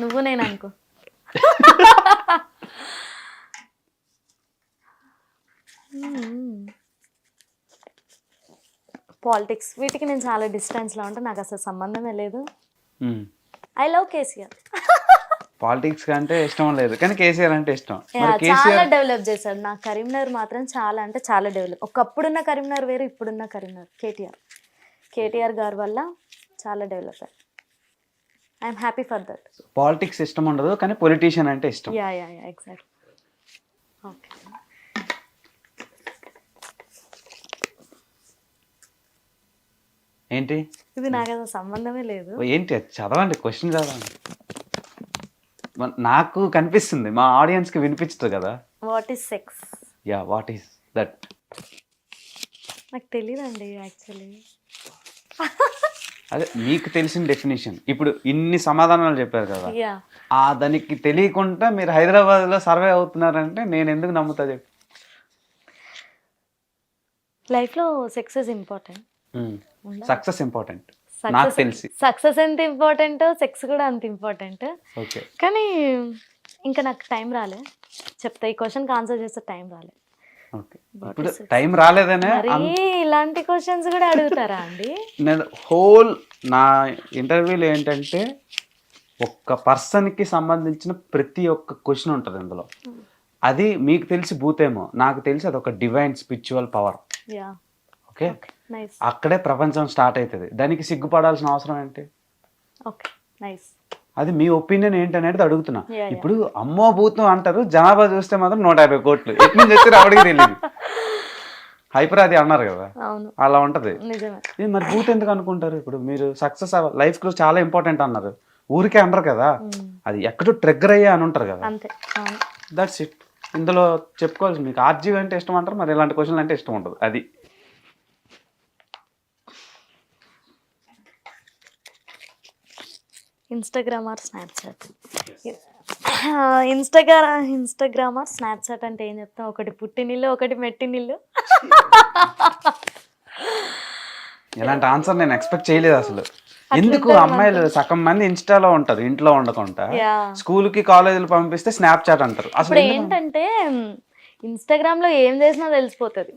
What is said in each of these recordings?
నువ్వు నేను అనుకో. పాలిటిక్స్ వీటికి నేను చాలా డిస్టెన్స్లో ఉంటే నాకు అసలు సంబంధమే లేదు. I love KCR. పాలిటిక్స్ కంటే ఇష్టం లేదు కానీ కేసీఆర్ అంటే ఇష్టం. చాలా డెవలప్ చేశాడు. నా కరీంనగర్ మాత్రం చాలా అంటే చాలా డెవలప్ ఒకప్పుడున్న కరీంనగర్ వేరు ఇప్పుడున్న కరీంనగర్. కేటీఆర్. కేటీఆర్ గారి వల్ల చాలా డెవలప్ అయ్యారు I'm happy for that politics ఇష్టం ఉండదు కానీ పొలిటీషియన్ అంటే ఇష్టం. Yeah yeah yeah exact okay ఏంటి? ఇది నాకు అసలు సంబంధమే లేదు. ఏంటి? చదవండి క్వశ్చన్ చదవండి. నాకు కనిపిస్తుంది మా ఆడియన్స్కి వినిపించదు కదా. What is sex yeah what is that నాకు తెలియదండి యాక్చువల్లీ అదే మీకు తెలిసిన డెఫినేషన్ ఇప్పుడు ఇన్ని సమాధానాలు చెప్పారు కదా. ఆ దానికి తెలియకుండా మీరు హైదరాబాద్లో సర్వే అవుతున్నారంటే నేను ఎందుకు నమ్ముతా చెప్పు. లైఫ్లో sex is important success important నాకు తెలిసి. సక్సెస్ ఎంత ఇంపార్టెంట్ సెక్స్ కూడా అంత ఇంపార్టెంట్ కానీ ఇంకా నాకు టైం రాలే. చెప్తా ఈ క్వశ్చన్కి ఆన్సర్ చేస్తే టైం రాలే. ఇప్పుడు టైం రాలేదనే ఇలాంటి క్వశ్చన్స్ కూడా అడుగుతారా అండి? నేను హోల్ నా ఇంటర్వ్యూలో ఏంటంటే ఒక్క పర్సన్కి సంబంధించిన ప్రతి ఒక్క క్వశ్చన్ ఉంటుంది ఇందులో. అది మీకు తెలిసి భూతేమో నాకు తెలిసి అది ఒక డివైన్ స్పిరిచువల్ పవర్ ఓకే? అక్కడే ప్రపంచం స్టార్ట్ అవుతుంది దానికి సిగ్గుపడాల్సిన అవసరం ఏంటి? ఓకే నైస్ అది మీ ఒపీనియన్ ఏంటనేది అడుగుతున్నా. ఇప్పుడు అమ్మో భూతం అంటారు జనాభా చూస్తే మాత్రం నూట యాభై కోట్లు. నుంచి వచ్చి రావడానికి తెలియదు హైపర్ అది అన్నారు కదా. అలా ఉంటది. మరి భూత్ ఎందుకు అనుకుంటారు ఇప్పుడు? మీరు సక్సెస్ లైఫ్లో చాలా ఇంపార్టెంట్ అన్నారు. ఊరికే అనరు కదా. Mm. అది ఎక్కడో ట్రిగ్గర్ అయ్యా అని ఉంటారు కదా. దట్స్ ఇట్ ఇందులో చెప్పుకోవాల్సి మీకు ఆర్జీవి అంటే ఇష్టం అంటారు మరి ఇలాంటి క్వశ్చన్లు అంటే ఇష్టం ఉంటుంది అది. Instagram or Snapchat Instagram Instagram or Snapchat అంటే ఏం చెప్తాం ఒకటి పుట్టినిల్లు ఒకటి మెట్టినిల్లు ఇలాంటి ఆన్సర్ నేను ఎక్స్పెక్ట్ చేయలేదు అసలు. ఎందుకు? అమ్మాయిలు సగం మంది ఇన్స్టాలో ఉంటారు ఇంట్లో ఉండకుండా. స్కూల్కి కాలేజీలు పంపిస్తే స్నాప్ చాట్ అంటారు. అసలు ఏంటంటే ఇన్స్టాగ్రామ్లో ఏం చేసినా తెలిసిపోతుంది.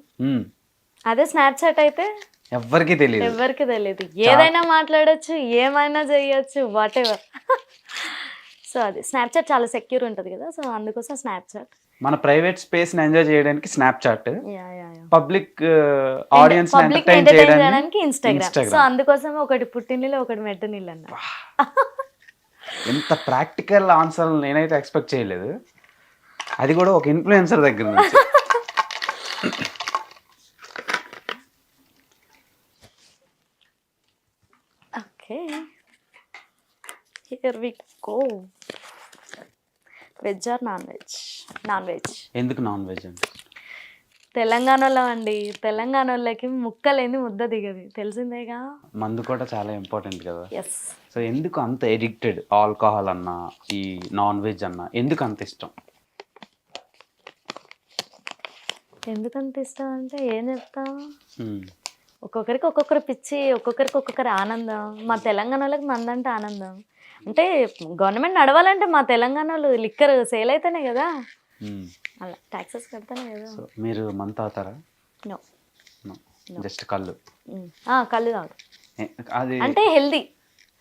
అదే స్నాప్చాట్ అయితే ఎవ్వరికీ తెలియదు ఎవరికి తెలియదు ఏదైనా మాట్లాడొచ్చు ఏమైనా చేయొచ్చు వాట్ ఎవర్ సో అది స్నాప్చాట్ చాలా సెక్యూర్ ఉంటుంది కదా సో అందుకోసం స్నాప్చాట్ మన ప్రైవేట్ స్పేస్ని ఎంజాయ్ చేయడానికి Snapchat yeah yeah yeah. Public audience public entertain entertain చేయడానికి ఇన్స్టాగ్రామ్ సో. అందుకోసం ఒకటి పుట్టినీళ్ళు ఒకటి మెట్టు నీళ్ళు అన్న ఎంత ప్రాక్టికల్ ఆన్సర్ నేనైతే ఎక్స్పెక్ట్ చేయలేదు. అది కూడా ఒక ఇన్ఫ్లుయెన్సర్ దగ్గర నుంచి okay here we go veg or non veg non veg ఎందుకు నాన్ వెజ్ అంటే తెలంగాణలో అండి. తెలంగాణ వాళ్ళకి ముక్కలేని ముద్ద దిగది. తెలిసిందేగా? మందు కూడా చాలా ఇంపార్టెంట్ కదా. ఎస్ సో ఎందుకు అంత ఎడిక్టెడ్ ఆల్కహాల్ అన్నా ఈ నాన్ వెజ్ అన్నా? ఎందుకు అంత ఇష్టం? ఎందుకంత ఇష్టం అంటే ఏం చెప్తాం? Hmm. ఒక్కొక్కరికి ఒక్కొక్కరు పిచ్చి ఒక్కొక్కరికి ఒక్కొక్కరి ఆనందం. మా తెలంగాణ వాళ్ళకి మందంటే ఆనందం. అంటే గవర్నమెంట్ నడవాలంటే మా తెలంగాణలో లిక్కర్ సేల్ అయితేనే కదా. అలా ట్యాక్సెస్ కడితేనే కదా. సో మీరు మంత్ అవుతారా నో. జస్ట్ కళ్ళు. కళ్ళు తాగు అది అంటే హెల్దీ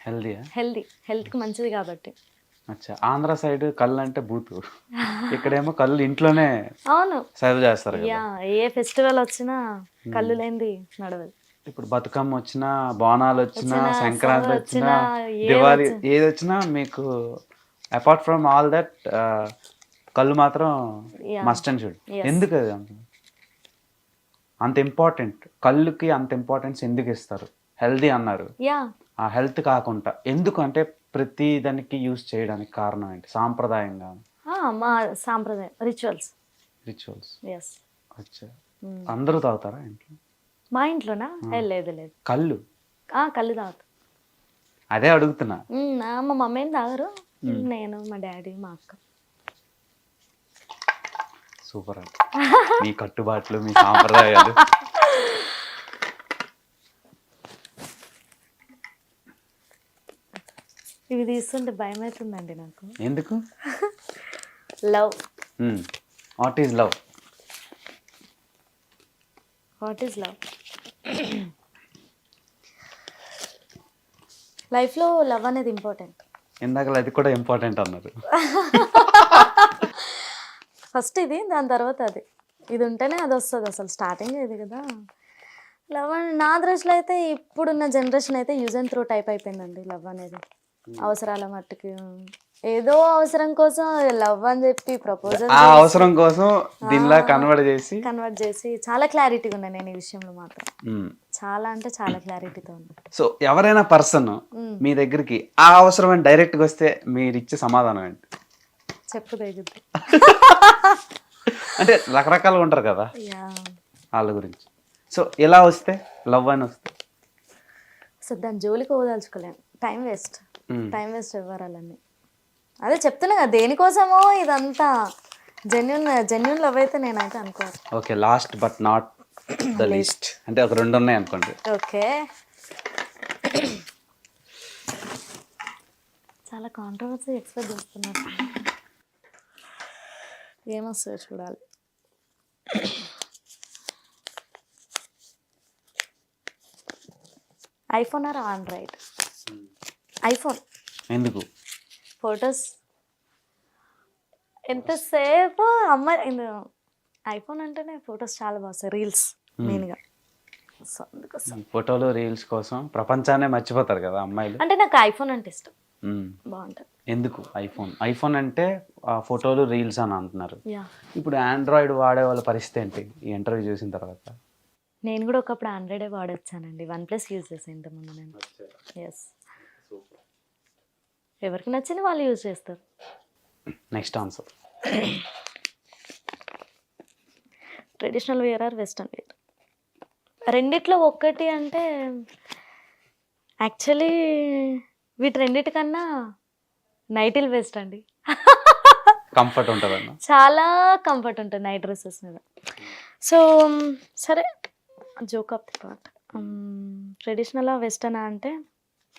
హెల్దీయా హెల్దీ హెల్త్కి మంచిది కాబట్టి. అచ్చా. ఆంధ్ర సైడ్ కళ్ళు అంటే బూతు. ఇక్కడేమో కళ్ళు ఇంట్లోనే అవును. సర్వ్ చేస్తారు కదా. ఏ ఫెస్టివల్ వచ్చినా కళ్ళు లేనిది నడవదు. ఇప్పుడు బతుకమ్మ వచ్చినా బోనాలు వచ్చినా సంక్రాంతి వచ్చినా దివాళీ. ఏది వచ్చినా మీకు అపార్ట్ ఫ్రమ్ ఆల్ దట్ కళ్ళు మాత్రం. Must and should. ఎందుకు అది అంత? ఇంపార్టెంట్ కళ్ళుకి అంత ఇంపార్టెన్స్ ఎందుకు ఇస్తారు? హెల్దీ అన్నారు. ఆ హెల్త్ కాకుండా. ఎందుకు అంటే ప్రతి దానికి యూస్ చేయడానికి కారణం ఏంటి? సాంప్రదాయంగా. మా సాంప్రదాయం రిచువల్స్ రిచువల్స్ వచ్చా అందరూ తాగుతారా ఇంట్లో? మా ఇంట్లోనా? ఏ, లేదు లేదు. కళ్ళు? ఆ, కళ్ళు తాగుతాం. అదే అడుగుతున్నా. మా మమ్మీ ఏం తాగరు? నేను మా డాడీ మా అక్క. సూపర్ మీ కట్టుబాట్లు మీ సాంప్రదాయాలు. ఇవి తీస్తుంటే భయం అవుతుందండి నాకు. ఎందుకు? Love. What is love what is love లైఫ్లో లవ్ అనేది ఇంపార్టెంట్ ఇందాక అది కూడా ఇంపార్టెంట్ అన్నారు. ఫస్ట్ ఇది దాని తర్వాత అది. ఇది ఉంటేనే అది వస్తుంది అసలు. స్టార్టింగ్ ఇది కదా. లవ్ అని నా దృష్టిలో అయితే ఇప్పుడున్న జనరేషన్ అయితే యూజ్ అండ్ త్రో టైప్ అయిపోయిందండి లవ్ అనేది. అవసరాల మట్టుకి. ఏదో అవసరం కోసం లవ్ అని చెప్పి ప్రపోజల్ ఆ అవసరం కోసం దీనిలా కన్వర్ట్ చేసి కన్వర్ట్ చేసి చాలా క్లారిటీగా ఉన్నాయి నేను ఈ విషయంలో మాత్రం. చాలా అంటే చాలా క్లారిటీతో ఉంది సో ఎవరైనా పర్సన్ మీ దగ్గరికి ఆ అవసరం అని డైరెక్ట్గా వస్తే మీరు ఇచ్చే సమాధానం ఏంటి? చెప్పు అంటే రకరకాలుగా ఉంటారు కదా వాళ్ళ గురించి. సో ఎలా వస్తే? లవ్ అని వస్తే? సో దాని జోలికి పోదలుచుకోలేను టైం వేస్ట్. టైం వేస్ట్ ఇవ్వరాలన్నీ అదే చెప్తున్నా కదా దేనికోసమో ఇదంతా. జెన్యున్ జెన్యున్ లవ్ అయితే నేనైతే అనుకోను. Okay last but not the least అంటే ఒక రెండు ఉన్నాయి అనుకోండి. ఓకే. చాలా కాంట్రవర్సీ ఎక్స్పెక్ట్ చేస్తున్నారు. ఏమొస్తుందో చూడాలి. ఐఫోన్ ఆర్ ఆండ్రాయిడ్ ఐఫోన్ ఎందుకు? ఫొటోస్ ఎంతసేపు? అమ్మాయి ఐఫోన్ అంటేనే ఫొటోస్ చాలా బాగుస్తాయి రీల్స్ మెయిన్గా. సో అందుకోసం. ఫోటోలు రీల్స్ కోసం ప్రపంచాన్నే మర్చిపోతారు కదా అమ్మాయిలు. అంటే నాకు ఐఫోన్ అంటే ఇష్టం. బాగుంటుంది. ఎందుకు ఐఫోన్? ఐఫోన్ అంటే ఫోటోలు రీల్స్ అని అంటున్నారు. ఇప్పుడు ఆండ్రాయిడ్ వాడే వాళ్ళ పరిస్థితి ఏంటి? ఈ ఇంటర్వ్యూ చూసిన తర్వాత. నేను కూడా ఒకప్పుడు ఆండ్రాయిడే వాడొచ్చానండి. వన్ ప్లస్ యూజ్ చేసాను ఇంతకుముందు నేను. ఎస్ ఎవరికి నచ్చింది వాళ్ళు యూజ్ చేస్తారు. Next answer. Traditional wear or western wear? రెండిట్లో ఒక్కటి అంటే యాక్చువల్లీ వీటి రెండిటికన్నా నైటిల్ బెస్ట్ అండి. కంఫర్ట్ ఉంటుందన్న? చాలా కంఫర్ట్ ఉంటుంది నైట్ డ్రెస్సెస్ మీద. సో సరే joke of the part traditional western అంటే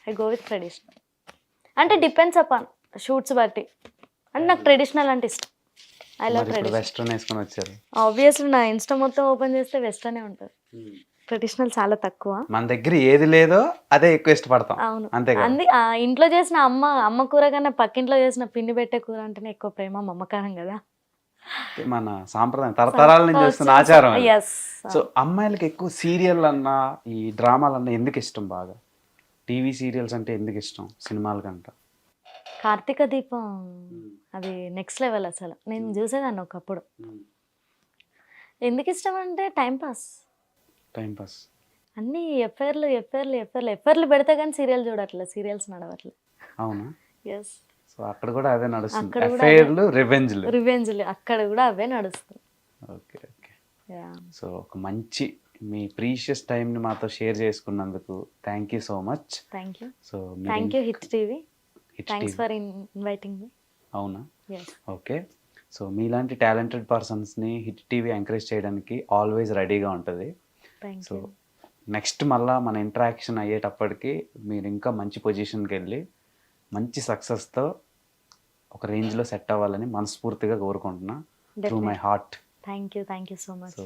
ఐ గో విత్ ట్రెడిషనల్ అంటే డిపెండ్స్ అపాన్ షూట్స్ బట్టి. అంటే నాకు ట్రెడిషనల్ అంటే ఇష్టం. ఐ లవ్ ట్రెడిషనల్ వెస్ట్రన్ వేసుకొని వచ్చారు. ఆబ్వియస్లీ నా ఇన్స్టా మొత్తం ఓపెన్ చేస్తే వెస్టర్నే ఉంటుంది. ట్రెడిషనల్ చాలా తక్కువ. మన దగ్గర ఏది లేదో అదే ఎక్కువ ఇష్టపడతాం. అవును. అంతే అంది ఆ ఇంట్లో చేసిన అమ్మ అమ్మ కూర కన్నా పక్కింట్లో చేసిన పిండి పెట్టే కూర అంటేనే ఎక్కువ ప్రేమ మమకారం కదా? మన సాంప్రదాయం తరతరాల నుంచి వస్తున్న ఆచారం సో అమ్మాయిలకి ఎక్కువ సీరియల్ అన్నా ఈ డ్రామాలు అన్నా ఎందుకు ఇష్టం బాగా? టీవీ సీరియల్స్ అంటే ఎందుకు ఇష్టం? సినిమాల కంట కార్తీక దీపం అది నెక్స్ట్ లెవెల్ అసలు. నేను చూసేదాన్ని ఒకప్పుడు. ఎందుకు ఇష్టం అంటే టైం పాస్ టైం పాస్ అన్నీ ఎఫ్ఐఆర్లు ఎఫ్ఐఆర్లు ఎఫ్ఐఆర్లు ఎఫ్ఐఆర్లు పెడితే కానీ సీరియల్ చూడట్లే సీరియల్స్ నడవట్లే. అవునా? ఎస్ సో అక్కడ కూడా అదే నడుస్తుంది. అఫైర్లు రివెంజ్లు రివెంజ్లు అక్కడ కూడా అవే నడుస్తాయి ఓకే ఓకే. సో ఒక మంచి మీ ప్రీషియస్ టైంని మాతో షేర్ చేసుకున్నందుకు thank you so much thank you so thank you hit TV thanks for inviting me అవునా? ఓకే సో మీలాంటి టాలెంటెడ్ పర్సన్స్ని హిట్ టీవీ ఎంకరేజ్ చేయడానికి ఆల్వేస్ రెడీగా ఉంటుంది. సో నెక్స్ట్ మళ్ళా మన ఇంటరాక్షన్ అయ్యేటప్పటికి మీరు ఇంకా మంచి పొజిషన్కి వెళ్ళి మంచి సక్సెస్తో ఒక రేంజ్లో సెట్ అవ్వాలని మనస్ఫూర్తిగా కోరుకుంటున్నా. Through my heart thank you thank you so much so